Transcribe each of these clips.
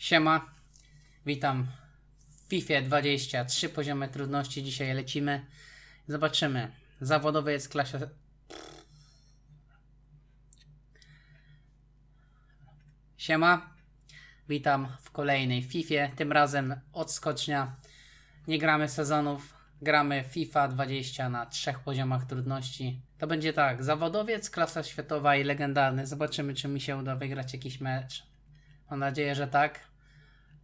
Siema, witam w FIFA 20, trzy poziomy trudności, dzisiaj lecimy. Zobaczymy, zawodowy jest klasa... Siema, witam w kolejnej FIFA, tym razem odskocznia. Nie gramy sezonów, gramy FIFA 20 na trzech poziomach trudności. To będzie tak, zawodowiec, klasa światowa i legendarny. Zobaczymy, czy mi się uda wygrać jakiś mecz. Mam nadzieję, że tak.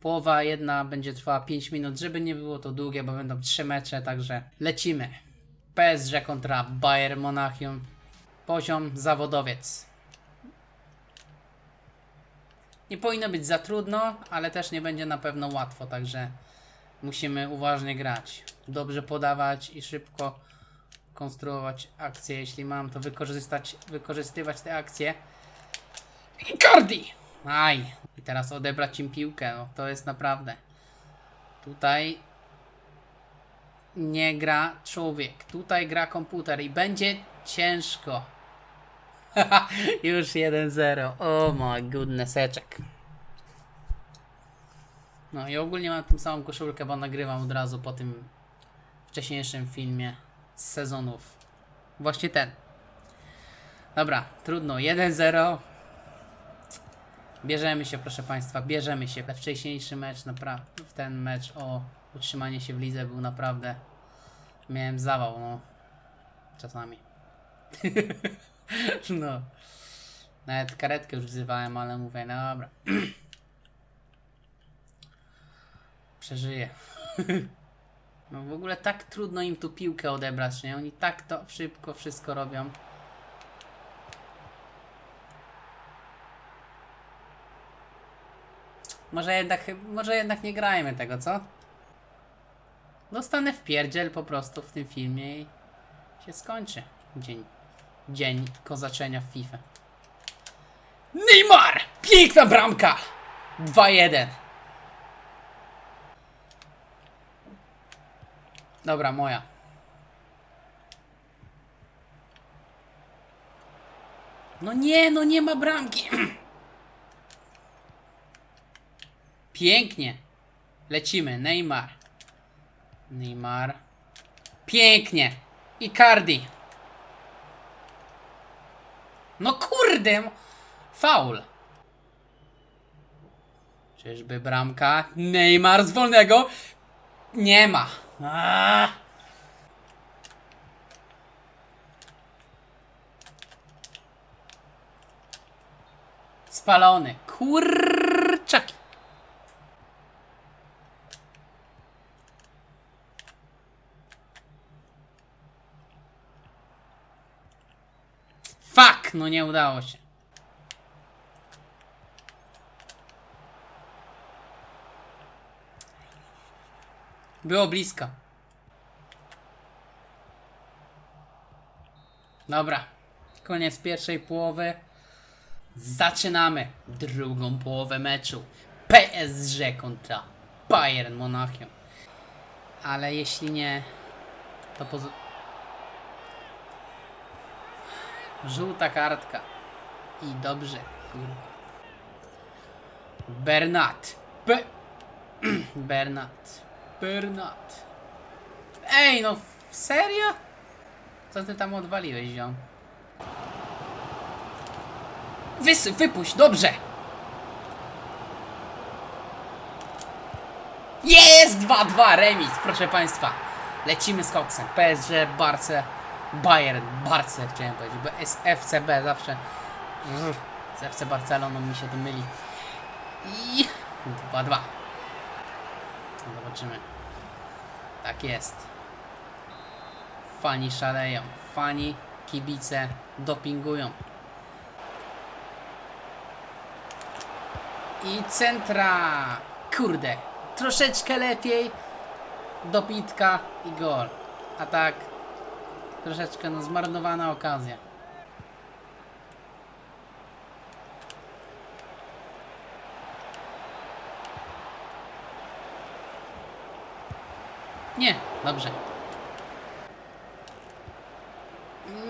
Połowa jedna będzie trwała 5 minut, żeby nie było to długie, bo będą trzy mecze, także lecimy. PSG kontra Bayern Monachium. Poziom zawodowiec. Nie powinno być za trudno, ale też nie będzie na pewno łatwo, także musimy uważnie grać. Dobrze podawać i szybko konstruować akcje. Jeśli mam to wykorzystać, wykorzystywać te akcje. Icardi! Aj, i teraz odebrać im piłkę, no to jest naprawdę. Tutaj nie gra człowiek, tutaj gra komputer i będzie ciężko. Już 1-0. Oh my goodnesseczek. No i ogólnie mam tą samą koszulkę, bo nagrywam od razu po tym wcześniejszym filmie z sezonów. Właśnie ten. Dobra, trudno. 1-0. Bierzemy się, proszę Państwa, bierzemy się. Wcześniejszy mecz, naprawdę, ten mecz o utrzymanie się w lidze był naprawdę. Miałem zawał, no. Czasami. no. Nawet karetkę już wzywałem, ale mówię, no dobra. Przeżyję. no w ogóle tak trudno im tu piłkę odebrać, nie? Oni tak to szybko wszystko robią. Może jednak, może jednak nie grajmy tego, co? Dostanę w pierdziel po prostu w tym filmie i się skończy dzień. Dzień kozaczenia w FIFA. Neymar! Piękna bramka! 2-1. Dobra, moja. No nie, no nie ma bramki. Pięknie. Lecimy. Neymar. Neymar. Pięknie. Icardi. No kurde. Faul. Czyżby bramka? Neymar z wolnego. Nie ma. Aaaa. Spalony. Kurczaki. Fuck! No nie udało się. Było blisko. Dobra. Koniec pierwszej połowy. Zaczynamy drugą połowę meczu. PSG kontra Bayern Monachium. Ale jeśli nie, to poz... Żółta kartka. I dobrze, kurwa. Bernat. Be... Bernat. Bernat. Ej, no serio? Co ty tam odwaliłeś, ziom? Wys wypuść, dobrze! Jest 2-2, remis, proszę Państwa. Lecimy z koksem. PSG, Barce, Bayern, Barce chciałem powiedzieć, bo jest FCB zawsze. Z FC Barceloną mi się to myli. I 2-2. Zobaczymy. Tak jest. Fani szaleją. Fani, kibice dopingują. I centra. Kurde. Troszeczkę lepiej. Dobitka i gol. A tak. Troszeczkę no zmarnowana okazja. Nie, dobrze.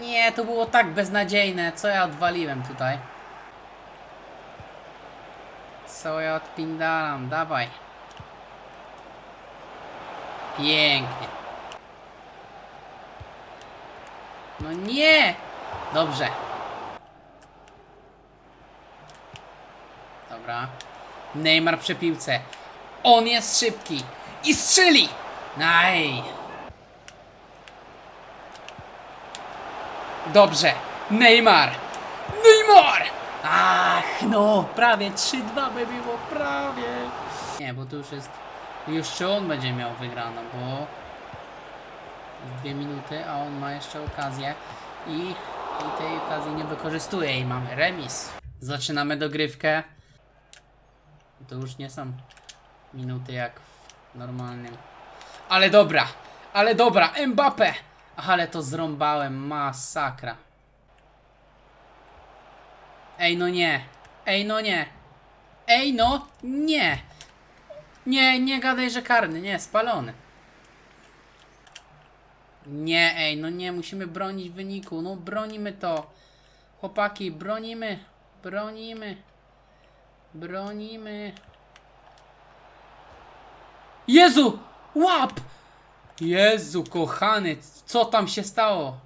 Nie, to było tak beznadziejne. Co ja odwaliłem tutaj? Co ja odpindalam? Dawaj. Pięknie. No nie! Dobrze. Dobra. Neymar przy piłce. On jest szybki. I strzeli! Naj. Dobrze. Neymar. Neymar! Ach, no, prawie 3-2 by było, prawie. Nie, bo to już jest... Już on będzie miał wygraną, bo... Dwie minuty, a on ma jeszcze okazję i, i tej okazji nie wykorzystuje i mamy remis. Zaczynamy dogrywkę. To już nie są minuty jak w normalnym. Ale dobra, ale dobra, Mbappe! Ale to zrąbałem, masakra. Ej, no nie. Ej, no nie. Ej, no nie. Nie, nie gadaj, że karny, nie, spalony. Nie, ej, no nie, musimy bronić wyniku, no bronimy to. Chłopaki, bronimy, bronimy, bronimy. Jezu, łap! Jezu, kochany, co tam się stało?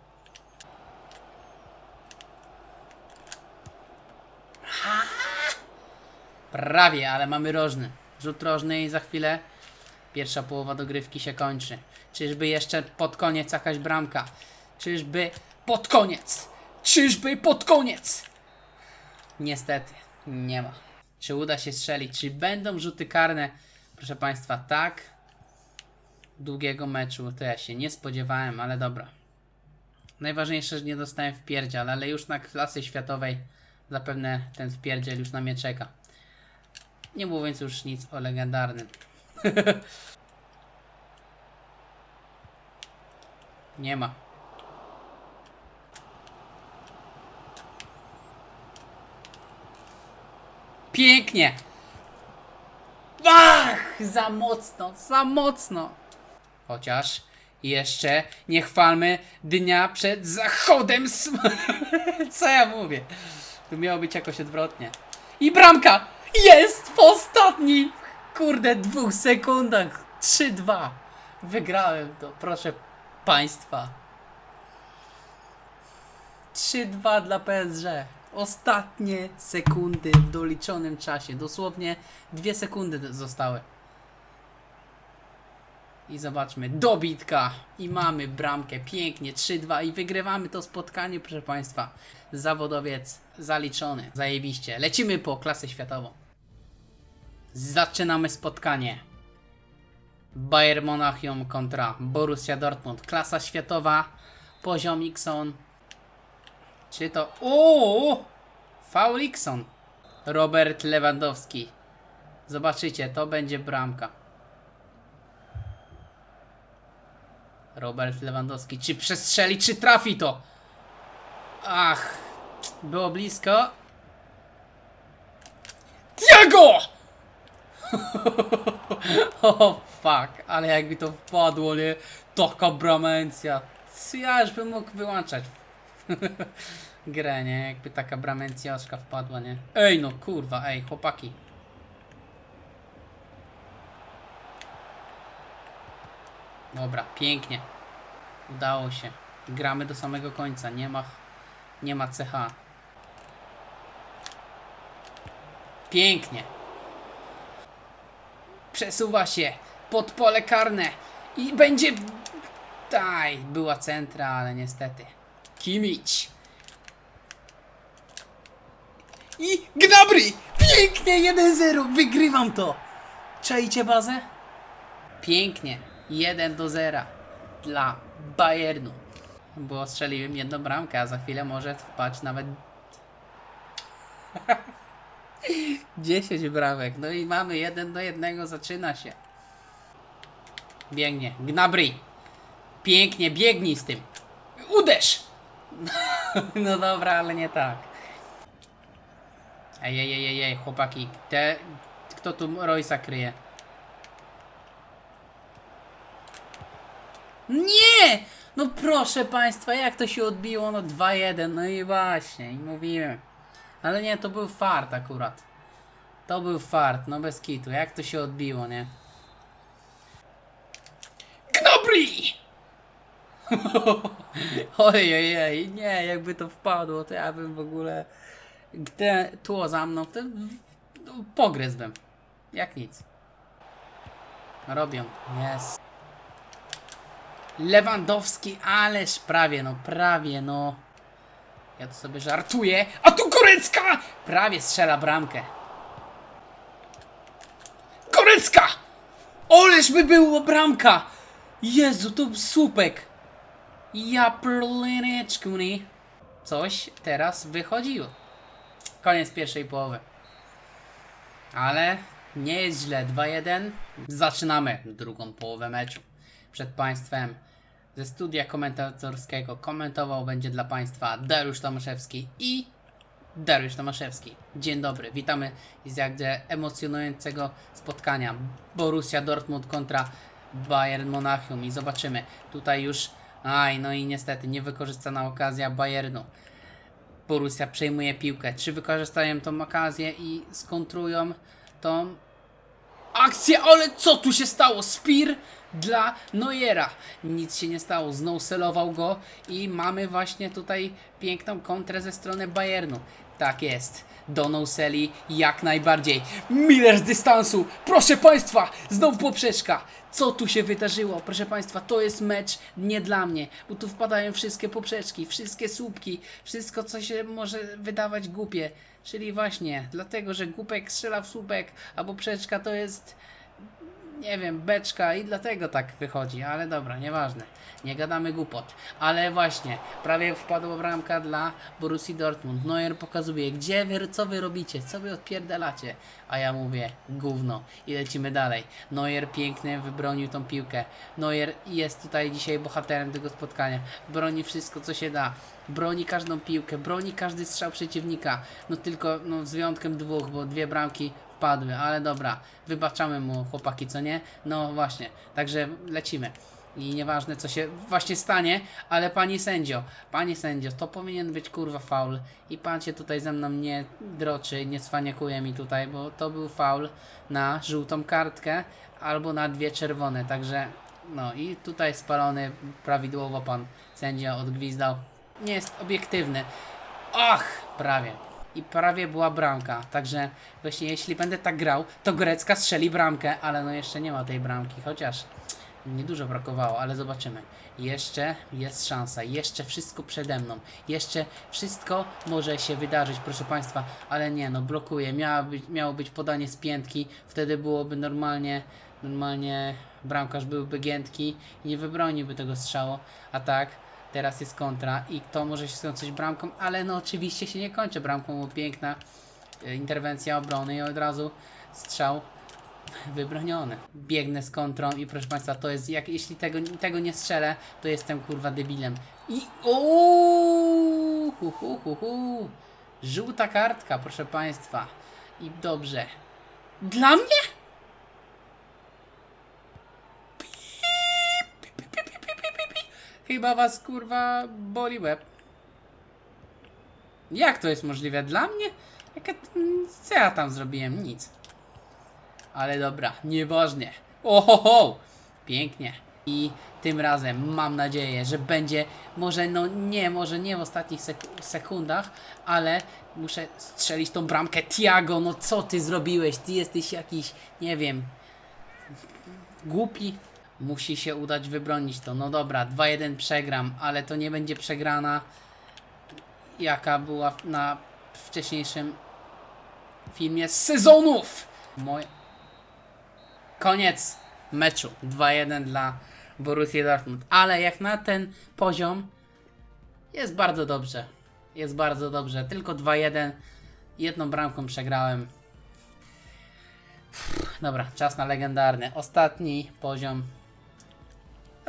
Prawie, ale mamy rożny. Rzut rożny i za chwilę pierwsza połowa dogrywki się kończy. Czyżby jeszcze pod koniec jakaś bramka? Czyżby pod koniec? Czyżby pod koniec? Niestety, nie ma. Czy uda się strzelić? Czy będą rzuty karne? Proszę Państwa, tak. Długiego meczu to ja się nie spodziewałem, ale dobra. Najważniejsze, że nie dostałem wpierdziel, ale już na klasy światowej zapewne ten wpierdziel już na mnie czeka. Nie mówiąc już nic o legendarnym. Nie ma. Pięknie! Ach! Za mocno, za mocno! Chociaż jeszcze nie chwalmy dnia przed zachodem Co ja mówię? Tu miało być jakoś odwrotnie. I bramka! Jest w ostatnich, kurde, dwóch sekundach. 3-2. Wygrałem to, proszę Państwa. 3-2 dla PSG. Ostatnie sekundy w doliczonym czasie. Dosłownie dwie sekundy zostały. I zobaczmy, dobitka! I mamy bramkę, pięknie, 3-2 i wygrywamy to spotkanie, proszę Państwa. Zawodowiec zaliczony, zajebiście. Lecimy po klasę światową. Zaczynamy spotkanie. Bayern Monachium kontra Borussia Dortmund. Klasa światowa, poziom Xon. Czy to... Uuu! Faul Xon. Robert Lewandowski. Zobaczycie, to będzie bramka. Robert Lewandowski. Czy przestrzeli, czy trafi to? Ach, było blisko. Diego! o fuck, ale jakby to wpadło, nie? Taka bramencja. Co Ja już bym mógł wyłączać grę, nie? Jakby taka bramencjoszka wpadła, nie? Ej no kurwa, ej chłopaki. Dobra, pięknie. Udało się. Gramy do samego końca, nie ma, nie ma CH. Pięknie. Przesuwa się pod pole karne i będzie... Daj, była centra, ale niestety. Kimicz. I Gnabry! Pięknie, 1-0, wygrywam to! Czajcie bazę? Pięknie, 1 do 0 dla Bayernu. Bo strzeliłem jedną bramkę, a za chwilę może wpaść nawet 10 bramek. No i mamy 1 do 1, zaczyna się. Biegnie, Gnabry. Pięknie, biegnij z tym. Uderz! No dobra, ale nie tak. Ej, ej, ej, ej chłopaki, te... Kto tu Roysa kryje? Nie! No proszę państwa, jak to się odbiło? No 2-1, no i właśnie, i mówiłem. Ale nie, to był fart akurat. To był fart, no bez kitu. Jak to się odbiło, nie? Gnobri! ojej, ojej, nie, jakby to wpadło, to ja bym w ogóle... Gdy tło za mną, to pogryzłbym. Jak nic. Robią. Jest. Lewandowski, ależ prawie, no prawie, no. Ja tu sobie żartuję. A tu Gorecka! Prawie strzela bramkę. Gorecka! Oleż by było bramka! Jezu, to słupek. Ja plyneczku, nie? Coś teraz wychodziło. Koniec pierwszej połowy. Ale nie jest źle. 2-1. Zaczynamy drugą połowę meczu. Przed Państwem ze studia komentatorskiego komentował będzie dla Państwa Dariusz Tomaszewski i Dariusz Tomaszewski. Dzień dobry, witamy z jakże emocjonującego spotkania Borussia Dortmund kontra Bayern Monachium i zobaczymy. Tutaj już, aj no i niestety niewykorzystana okazja Bayernu. Borussia przejmuje piłkę. Czy wykorzystają tą okazję i skontrują tą akcję? Ale co tu się stało? Spear dla Neuera. Nic się nie stało. Znowu go i mamy właśnie tutaj piękną kontrę ze strony Bayernu. Tak jest. Do Nouseli jak najbardziej. Miller z dystansu. Proszę Państwa, znowu poprzeczka. Co tu się wydarzyło? Proszę Państwa, to jest mecz nie dla mnie, bo tu wpadają wszystkie poprzeczki, wszystkie słupki, wszystko co się może wydawać głupie. Czyli właśnie dlatego, że głupek strzela w słupek, a poprzeczka to jest nie wiem, beczka i dlatego tak wychodzi, ale dobra, nieważne. Nie gadamy głupot. Ale właśnie, prawie wpadła bramka dla Borussii Dortmund. Neuer pokazuje, gdzie wy, co wy robicie, co wy odpierdalacie. A ja mówię, gówno. I lecimy dalej. Neuer pięknie wybronił tą piłkę. Neuer jest tutaj dzisiaj bohaterem tego spotkania. Broni wszystko, co się da. Broni każdą piłkę, broni każdy strzał przeciwnika. No tylko no, z wyjątkiem dwóch, bo dwie bramki wpadły, ale dobra, wybaczamy mu chłopaki, co nie? No właśnie, także lecimy. I nieważne co się właśnie stanie, ale pani sędzio, panie sędzio, to powinien być kurwa faul. I pan się tutaj ze mną nie droczy, nie cwaniakuje mi tutaj, bo to był faul na żółtą kartkę albo na dwie czerwone, także no i tutaj spalony prawidłowo pan sędzia odgwizdał. Nie jest obiektywny. Ach, prawie i prawie była bramka. Także właśnie jeśli będę tak grał, to Gorecka strzeli bramkę, ale no jeszcze nie ma tej bramki, chociaż niedużo brakowało, ale zobaczymy. Jeszcze jest szansa, jeszcze wszystko przede mną, jeszcze wszystko może się wydarzyć, proszę Państwa, ale nie, no blokuje. Miało być, miało być podanie z piętki, wtedy byłoby normalnie, normalnie bramkarz byłby giętki i nie wybroniłby tego strzału, a tak Teraz jest kontra i to może się skończyć bramką, ale no oczywiście się nie kończy bramką, piękna e, interwencja obrony i od razu strzał wybroniony. Biegnę z kontrą i proszę Państwa, to jest, jak jeśli tego, tego nie strzelę, to jestem kurwa debilem. I ooo, hu, hu, hu, hu. Żółta kartka, proszę Państwa. I dobrze. Dla mnie? Chyba was kurwa boli łeb. Jak to jest możliwe? Dla mnie? Jaka, co ja tam zrobiłem? Nic. Ale dobra, nieważne. Ohoho! Pięknie. I tym razem mam nadzieję, że będzie, może no nie, może nie w ostatnich sek sekundach, ale muszę strzelić tą bramkę. Tiago, no co ty zrobiłeś? Ty jesteś jakiś, nie wiem, głupi. Musi się udać wybronić to. No dobra, 2-1 przegram, ale to nie będzie przegrana jaka była na wcześniejszym filmie z sezonów. Moj... Koniec meczu. 2-1 dla Borussia Dortmund. Ale jak na ten poziom jest bardzo dobrze. Jest bardzo dobrze. Tylko 2-1. Jedną bramką przegrałem. Dobra, czas na legendarny. Ostatni poziom.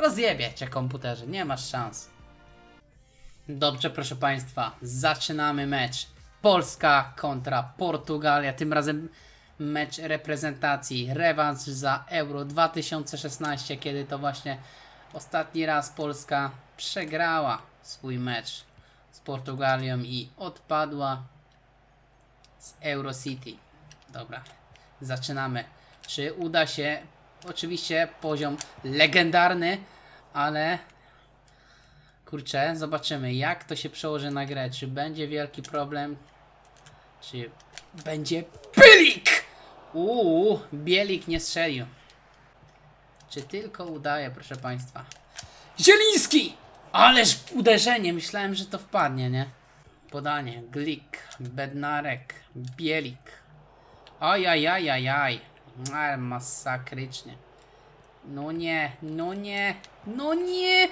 Rozjebie cię komputerze, nie masz szans. Dobrze, proszę Państwa, zaczynamy mecz. Polska kontra Portugalia, tym razem mecz reprezentacji, rewanż za Euro 2016, kiedy to właśnie ostatni raz Polska przegrała swój mecz z Portugalią i odpadła z Eurocity. Dobra, zaczynamy. Czy uda się? Oczywiście poziom legendarny, ale kurczę, zobaczymy jak to się przełoży na grę. Czy będzie wielki problem? Czy będzie Bielik? Uuu, Bielik nie strzelił. Czy tylko udaje, proszę państwa? Zieliński! Ależ uderzenie, myślałem, że to wpadnie, nie? Podanie, Glik, Bednarek, Bielik. Ajajajajaj. Ale masakrycznie. No nie, no nie, no nie.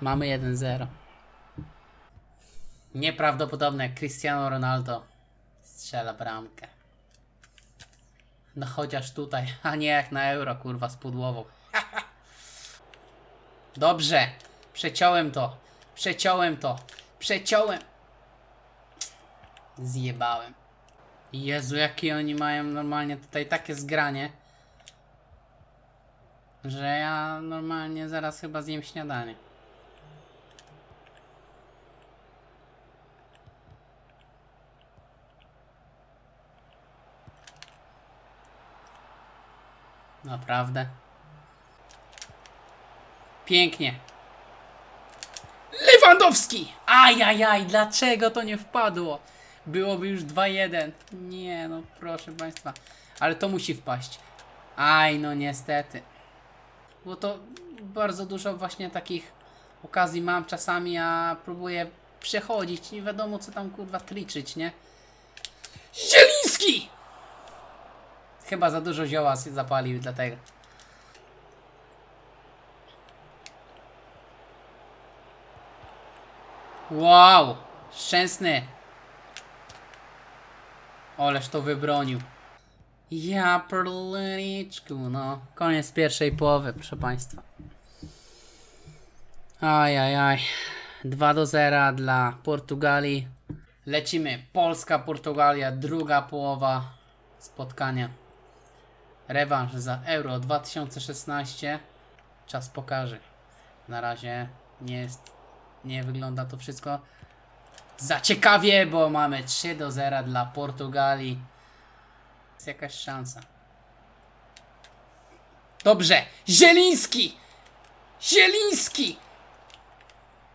Mamy 1-0. Nieprawdopodobne, Cristiano Ronaldo strzela bramkę. No chociaż tutaj, a nie jak na euro, kurwa, z pudłową. Dobrze, przeciąłem to, przeciąłem to, przeciąłem. Zjebałem. Jezu, jakie oni mają normalnie tutaj takie zgranie, że ja normalnie zaraz chyba zjem śniadanie. Naprawdę. Pięknie. Lewandowski! Ajajaj, dlaczego to nie wpadło? Byłoby już 2-1. Nie, no proszę Państwa. Ale to musi wpaść. Aj, no niestety. Bo to bardzo dużo właśnie takich okazji mam czasami, a próbuję przechodzić. Nie wiadomo co tam kurwa triczyć, nie? Zieliński! Chyba za dużo zioła się zapalił, dlatego. Wow! Szczęsny! Oleż to wybronił. Ja perliczku, no. Koniec pierwszej połowy, proszę Państwa. Ajajaj. 2 do 0 dla Portugalii. Lecimy. Polska, Portugalia, druga połowa spotkania. Rewanż za Euro 2016. Czas pokaże. Na razie nie jest, nie wygląda to wszystko za ciekawie, bo mamy 3 do 0 dla Portugalii. Jest jakaś szansa. Dobrze, Zieliński! Zieliński!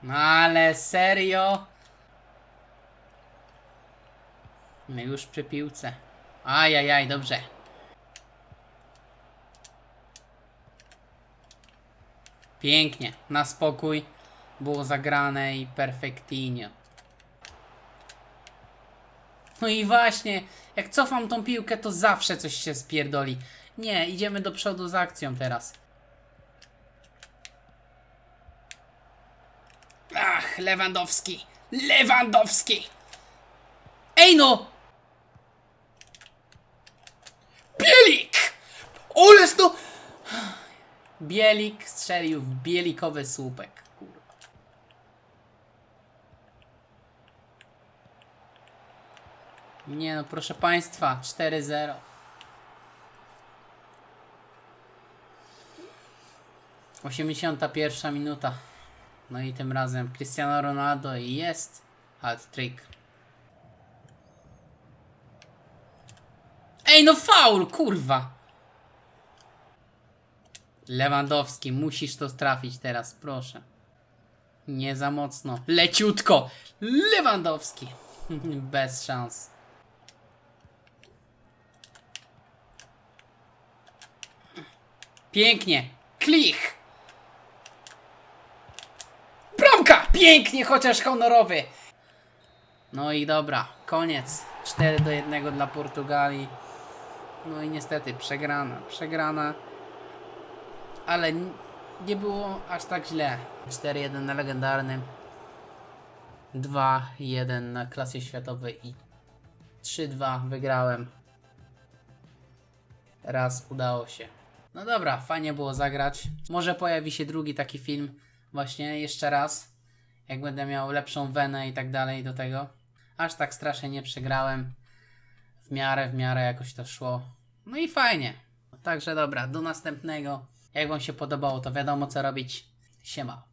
No ale serio? My już przy piłce. Ajajaj, dobrze. Pięknie, na spokój. Było zagrane i perfektinio. No i właśnie, jak cofam tą piłkę, to zawsze coś się spierdoli. Nie, idziemy do przodu z akcją teraz. Ach, Lewandowski! Lewandowski! Ej no! Bielik! Oles no! Bielik strzelił w bielikowy słupek. Kurwa. Nie no, proszę Państwa, 4-0. Osiemdziesiąta pierwsza minuta. No i tym razem Cristiano Ronaldo i jest hat-trick. Ej no faul, kurwa! Lewandowski, musisz to trafić teraz, proszę. Nie za mocno. Leciutko! Lewandowski! Bez szans. Pięknie! Klich! Bramka! Pięknie, chociaż honorowy! No i dobra, koniec. 4 do 1 dla Portugalii. No i niestety przegrana, przegrana. Ale nie było aż tak źle. 4-1 na legendarnym. 2-1 na klasie światowej i 3-2 wygrałem. Raz udało się. No dobra, fajnie było zagrać. Może pojawi się drugi taki film, właśnie jeszcze raz. Jak będę miał lepszą wenę i tak dalej do tego. Aż tak strasznie nie przegrałem. W miarę, w miarę jakoś to szło. No i fajnie. Także dobra, do następnego. Jak Wam się podobało, to wiadomo co robić. Siema.